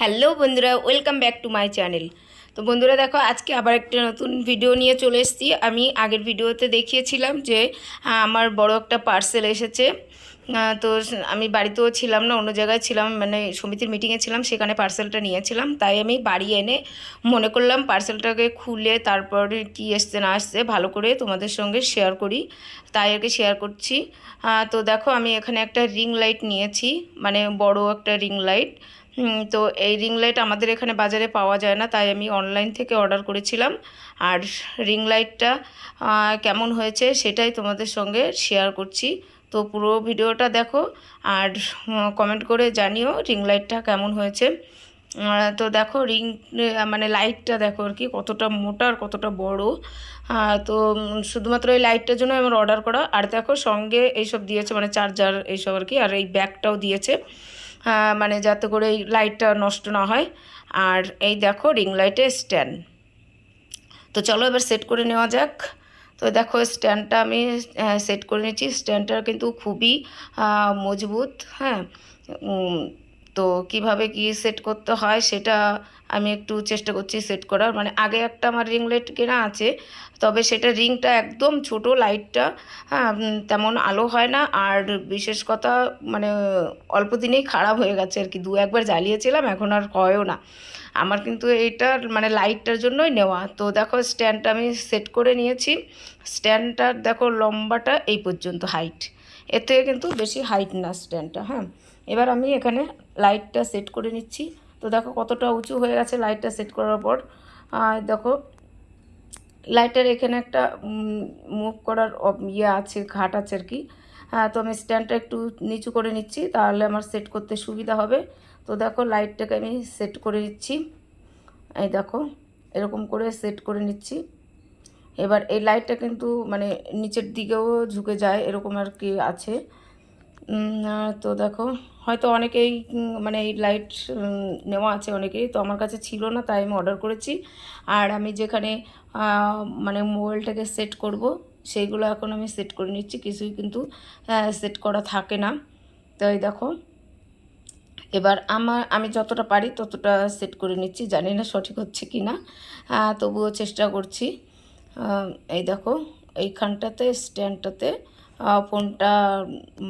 Hello বন্ধুরা, welcome back to my channel. তো বন্ধুরা দেখো, আজকে আবার একটা নতুন ভিডিও নিয়ে চলে এসেছি। আমি আগের ভিডিওতে দেখিয়েছিলাম যে আমার বড় একটা পার্সেল এসেছে। তো আমি বাড়িতেও ছিলাম না, অন্য জায়গায় ছিলাম মানে সমিতির মিটিংয়ে ছিলাম, সেখানে পার্সেলটা নিয়েছিলাম। তাই আমি বাড়ি এনে মনে করলাম পার্সেলটাকে খুলে তারপর কি এসছে, না আসছে ভালো করে তোমাদের সঙ্গে শেয়ার করি। তাই আর কি শেয়ার করছি তো দেখো, আমি এখানে একটা রিং লাইট নিয়েছি মানে বড় একটা রিং লাইট তো এই রিং লাইট আমাদের এখানে বাজারে পাওয়া যায় না, তাই আমি অনলাইন থেকে অর্ডার করেছিলাম। আর রিং লাইটটা কেমন হয়েছে সেটাই তোমাদের সঙ্গে শেয়ার করছি। তো পুরো ভিডিওটা দেখো, আর কমেন্ট করে জানিও রিং লাইটটা কেমন হয়েছে। তো দেখো রিং মানে লাইটটা দেখো আর কি, কতটা মোটা আর কতটা বড়। তো শুধুমাত্র এই লাইটটার জন্য আমার অর্ডার করা। আর দেখো সঙ্গে এইসব দিয়েছে মানে চার্জার এইসব আর কি, আর এই ব্যাগটাও দিয়েছে। মানে যাতে করে এই লাইটটা নষ্ট না হয়। আর এই দেখো রিং লাইটের স্ট্যান্ড তো চলো এবার সেট করে নেওয়া যাক। তো দেখো স্ট্যান্ডটা আমি সেট করে নিয়েছি। স্ট্যান্ডটা কিন্তু খুবই মজবুত হ্যাঁ। তো কীভাবে কি সেট করতে হয় সেটা আমি একটু চেষ্টা করছি সেট করার। মানে আগে একটা আমার রিং লাইট কেনা আছে, তবে সেটা রিংটা একদম ছোট লাইটটা হ্যাঁ তেমন আলো হয় না। আর বিশেষ কথা মানে অল্প দিনেই খারাপ হয়ে গেছে আর কি। দু একবার জ্বালিয়েছিলাম, এখন আর হয়ও না। আমার কিন্তু এইটার মানে লাইটটার জন্যই নেওয়া। তো দেখো স্ট্যান্ডটা আমি সেট করে নিয়েছি। স্ট্যান্ডটার দেখো লম্বাটা এই পর্যন্ত হাইট এর থেকে কিন্তু বেশি হাইট না স্ট্যান্ডটা হ্যাঁ। এবার আমি এখানে লাইটটা সেট করে নিচ্ছি। তো দেখো কতটা উঁচু হয়ে গেছে লাইটটা সেট করার পর। দেখো, লাইটের এখানে একটা মুভ করার ইয়ে আছে, ঘাট আছে আর কি। হ্যাঁ তো আমি স্ট্যান্ডটা একটু নিচু করে নিচ্ছি, তাহলে আমার সেট করতে সুবিধা হবে। তো দেখো লাইটটাকে আমি সেট করে নিচ্ছি। এই দেখো, এরকম করে সেট করে নিচ্ছি। এবার এই লাইটটা কিন্তু মানে নিচের দিকেও ঝুঁকে যায়, এরকম আর কি আছে। তো দেখো, হয়তো অনেকেই মানে এই লাইট নেওয়া আছে অনেকেই, তো আমার কাছে ছিল না, তাই আমি অর্ডার করেছি। আর আমি যেখানে মানে মোবাইলটাকে সেট করব, সেইগুলো এখন আমি সেট করে নিচ্ছি, কিছুই কিন্তু সেট করা থাকে না। তো এই দেখো, এবার আমার, আমি যতটা পারি ততটা সেট করে নিচ্ছি, জানি না সঠিক হচ্ছে কি না তবুও চেষ্টা করছি। এই দেখো, এইখানটাতে স্ট্যান্ডটাতে ফোনটা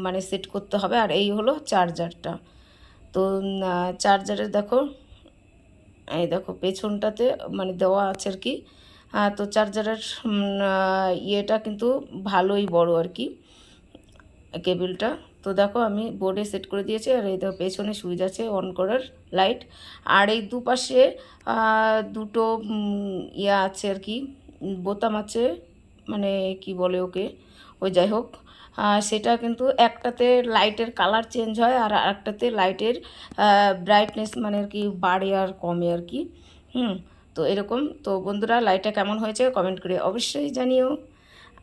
মানে সেট করতে হবে। আর এই হলো চার্জারটা। তো চার্জারের দেখো, এই দেখো পেছনটাতে মানে দেওয়া আছে আর কি। তো চার্জারের ইয়েটা কিন্তু ভালোই বড় আর কি, কেবিলটা। তো দেখো আমি বোর্ডে সেট করে দিয়েছি। আর এই দেখো পেছনে সুইচ আছে অন করার লাইট। আর এই দুপাশে দুটো ইয়া আছে আর কি, বোতাম আছে মানে কি বলে ওকে ওই যাই হোক সেটা কিন্তু একটাতে লাইটের কালার চেঞ্জ হয় আর একটাতে লাইটের ব্রাইটনেস মানে আর কি বাড়ে আর কমে আর কি। হুম, তো এরকম। তো বন্ধুরা, লাইটটা কেমন হয়েছে কমেন্ট করে অবশ্যই জানিও।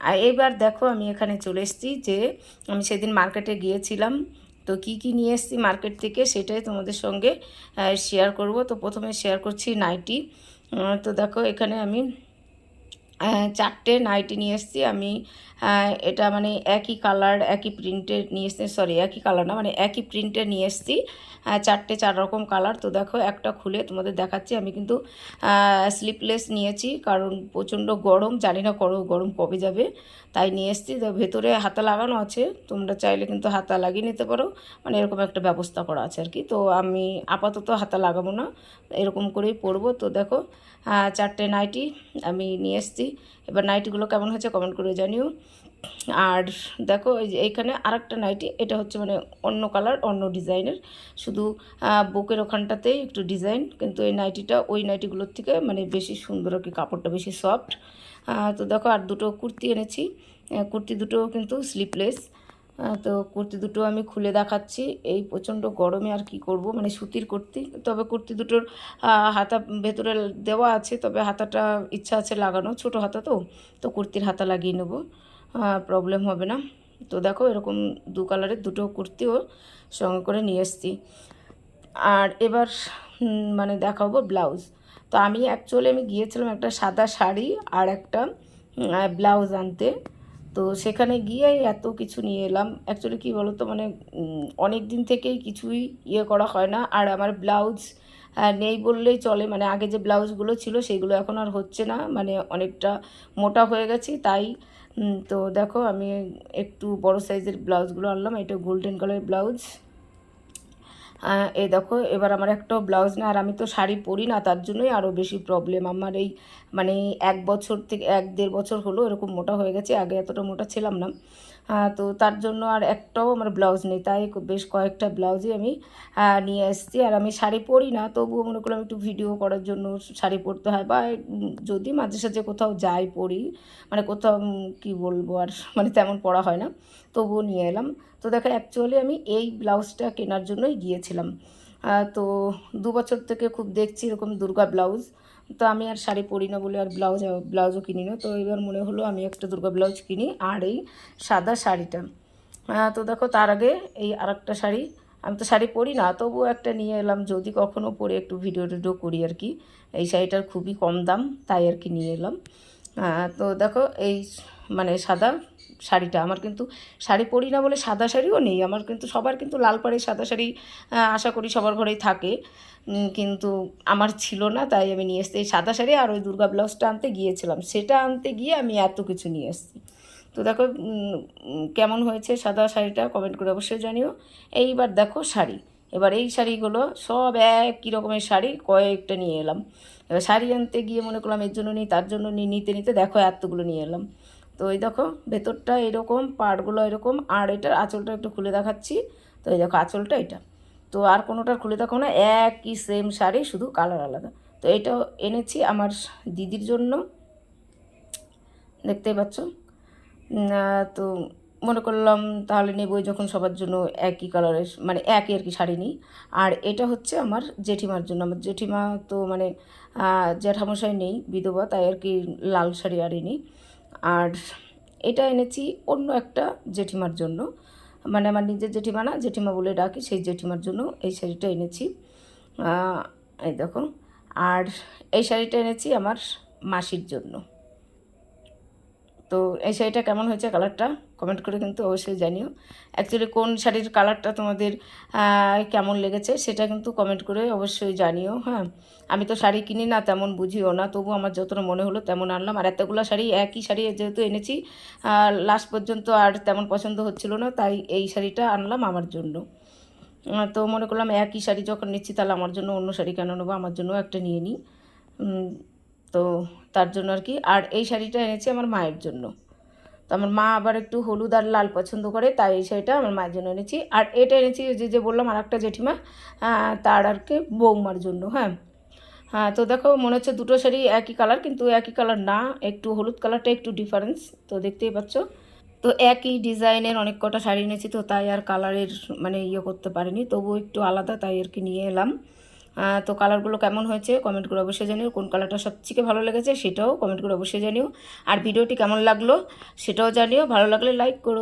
আর এইবার দেখো, আমি এখানে চলে এসেছি যে, আমি সেদিন মার্কেটে গিয়েছিলাম। তো কি কি নিয়ে এসেছি মার্কেট থেকে সেটাই তোমাদের সঙ্গে শেয়ার করব। তো প্রথমে শেয়ার করছি নাইটি তো দেখো, এখানে আমি চারটে নাইটি নিয়ে এসেছি। আমি এটা মানে একই কালার একই প্রিন্টের নিয়ে এসেছি। সরি একই কালার না মানে একই প্রিন্টের নিয়ে এসেছি। চারটে চার রকম কালার তো দেখো, একটা খুলে তোমাদের দেখাচ্ছি। আমি কিন্তু স্লিপলেস নিয়েছি কারণ প্রচণ্ড গরম। জানি না করো, গরম কবে যাবে। তাই নিয়ে এসেছি। তো ভেতরে হাতা লাগানো আছে। তোমরা চাইলে কিন্তু হাতা লাগিয়ে নিতে পারো। মানে এরকম একটা ব্যবস্থা করা আছে আর কি। তো আমি আপাতত হাতা লাগাবো না। এরকম করেই পরবো। তো দেখো চারটে নাইটি আমি নিয়ে এসেছি। এবার নাইটিগুলো কেমন হয়েছে কমেন্ট করে জানিও। আর দেখো এইখানে আরেকটা নাইটি এটা হচ্ছে মানে অন্য কালার অন্য ডিজাইনের শুধু বুকের ওখানটাতেই একটু ডিজাইন কিন্তু এই নাইটিটা ওই নাইটিগুলোর থেকে মানে বেশি সুন্দর কি, কাপড়টা বেশি সফট তো দেখো, আর দুটো কুর্তি এনেছি। কুর্তি দুটো কিন্তু স্লিপলেস তো কুর্তি দুটো আমি খুলে দেখাচ্ছি। এই প্রচণ্ড গরমে আর কি করব? মানে সুতির কুর্তি। তবে কুর্তি দুটোর হাতা ভেতরে দেওয়া আছে, তবে হাতাটা ইচ্ছা আছে লাগানো। ছোট হাতা তো তো কুর্তির হাতা লাগিয়ে নেব। প্রবলেম হবে না। তো দেখো, এরকম দু কালারের দুটো কুর্তিও সঙ্গে করে নিয়ে এসেছি। আর এবার মানে দেখাবো ব্লাউজ। তো আমি অ্যাকচুয়ালি আমি গিয়েছিলাম একটা সাদা শাড়ি আর একটা ব্লাউজ আনতে। তো সেখানে গিয়ে এত কিছু নিয়ে এলাম। অ্যাকচুয়ালি কী বলো তো মানে অনেক দিন থেকেই কিছুই ইয়ে করা হয় না। আর আমার ব্লাউজ নেই বললেই চলে। মানে আগে যে ব্লাউজগুলো ছিল সেগুলো এখন আর হচ্ছে না। মানে অনেকটা মোটা হয়ে গেছি তাই। তো দেখো আমি একটু বড় সাইজের ব্লাউজগুলো আনলাম। এটা গোল্ডেন কালারের ব্লাউজ। এই দেখো, এবার আমার একটা ব্লাউজ না, আর আমি তো শাড়ি পরি না, তার জন্যই আরও বেশি প্রবলেম আমার এই মানে এক বছর থেকে, এক দেড় বছর হলো, এরকম মোটা হয়ে গেছে, আগে এতটা মোটা ছিলাম না। তো তার জন্য আর একটাও আমার ব্লাউজ নেই। তাই বেশ কয়েকটা ব্লাউজই আমি নিয়ে এসেছি। আর আমি শাড়ি পরি না, তবুও মনে করলাম একটু ভিডিও করার জন্য শাড়ি পরতে হয় বা যদি মাঝে সাঝে কোথাও যাই পরি মানে কোথাও কি বলব আর মানে তেমন পড়া হয় না, তবুও নিয়ে এলাম। তো দেখো অ্যাকচুয়ালি আমি এই ব্লাউজটা কেনার জন্যই গিয়েছিলাম। তো দু বছর থেকে খুব দেখছি এরকম দুর্গা ব্লাউজ। তো আমি আর শাড়ি পরি না বলে আর ব্লাউজ, ব্লাউজও কিনি না। তো এবার মনে হলো আমি একটা দুর্গা ব্লাউজ কিনি আর এই সাদা শাড়িটা। তো দেখো তার আগে এই আরেকটা শাড়ি। আমি তো শাড়ি পরি না, তবুও একটা নিয়ে এলাম। যদি কখনও পরে একটু ভিডিও টিডিও করি আর কি, এই শাড়িটার খুবই কম দাম, তাই আর কি নিয়ে এলাম। তো দেখো এই মানে সাদা শাড়িটা, আমার কিন্তু শাড়ি পরি না বলে সাদা শাড়িও নেই, আমার কিন্তু সবার কিন্তু লাল পাড়ে সাদা শাড়ি আশা করি সবার ঘরেই থাকে। কিন্তু আমার ছিল না, তাই আমি নিয়ে এসেছি এই সাদা শাড়ি আর ওই দুর্গা ব্লাউজটা আনতে গিয়েছিলাম, সেটা আনতে গিয়ে আমি এত কিছু নিয়ে এসেছি। তো দেখো কেমন হয়েছে সাদা শাড়িটা কমেন্ট করে অবশ্যই জানিও। এইবার দেখো শাড়ি। এবার এই শাড়িগুলো সব একই রকমের শাড়ি, কয়েকটা নিয়ে এলাম। এবার শাড়ি আনতে গিয়ে মনে করলাম এর জন্য নিই, তার জন্য নিই নিতে নিতে দেখো এতগুলো নিয়ে এলাম। তো এই দেখো, ভেতরটা এরকম, পাড়গুলো এরকম, আর এটার আঁচলটা একটু খুলে দেখাচ্ছি। তো এই দেখো আঁচলটা এটা। তো আর কোনোটার খুলে দেখো না, একই সেম শাড়ি, শুধু কালার আলাদা। তো এটাও এনেছি আমার দিদির জন্য। দেখতেই পাচ্ছ? তো মনে করলাম তাহলে নেবই যখন সবার জন্য একই কালারের মানে একই আর কি শাড়ি নিই। আর এটা হচ্ছে আমার জেঠিমার জন্য। আমার জেঠিমা তো মানে জ্যাঠামশাই নেই, বিধবা, তাই আর কি লাল শাড়ি আর এনি আর এটা এনেছি অন্য একটা জেঠিমার জন্য। মানে আমার নিজের জেঠিমা না, জেঠিমা বলে ডাকি, সেই জেঠিমার জন্য এই শাড়িটা এনেছি। এই দেখো। আর এই শাড়িটা এনেছি আমার মাসির জন্য। তো এই শাড়িটা কেমন হয়েছে কালারটা কমেন্ট করে কিন্তু অবশ্যই জানিও। অ্যাকচুয়ালি কোন শাড়ির কালারটা তোমাদের কেমন লেগেছে সেটা কিন্তু কমেন্ট করে অবশ্যই জানিও হ্যাঁ। আমি তো শাড়ি কিনি না, তেমন বুঝিও না, তবু আমার যতটা মনে হলো তেমন আনলাম। আর এতগুলো শাড়ি, একই শাড়ি যেহেতু এনেছি লাস্ট পর্যন্ত আর তেমন পছন্দ হচ্ছিল না, তাই এই শাড়িটা আনলাম আমার জন্য। তো মনে করলাম একই শাড়ি যখন নিচ্ছি, তাহলে আমার জন্য অন্য শাড়ি কেন নেব? আমার জন্য একটা নিয়ে নিই। তো তার জন্য আর কি। আর এই শাড়িটা এনেছি আমার মায়ের জন্য। তো আমার মা আবার একটু হলুদ আর লাল পছন্দ করে, তাই এই শাড়িটা আমার মায়ের জন্য এনেছি। আর এটা এনেছি যে যে বললাম আর একটা জেঠিমা তার আর কি বৌমার জন্য হ্যাঁ। হ্যাঁ তো দেখো, মনে হচ্ছে দুটো শাড়ি একই কালার কিন্তু একই কালার না, একটু হলুদ কালারটা একটু ডিফারেন্স তো দেখতেই পাচ্ছ। তো একই ডিজাইনের অনেক কটা শাড়ি এনেছি, তো তাই আর কালারের মানে ইয়ে করতে পারিনি তবু একটু আলাদা তাই আর কি নিয়ে এলাম। তো কালারগুলো কেমন হয়েছে কমেন্ট করে অবশ্যই জানিও। কোন কালারটা সবথেকে ভালো লেগেছে সেটাও কমেন্ট করে অবশ্যই জানিও। আর ভিডিওটি কেমন লাগল সেটাও জানিও। ভালো লাগলে লাইক করো।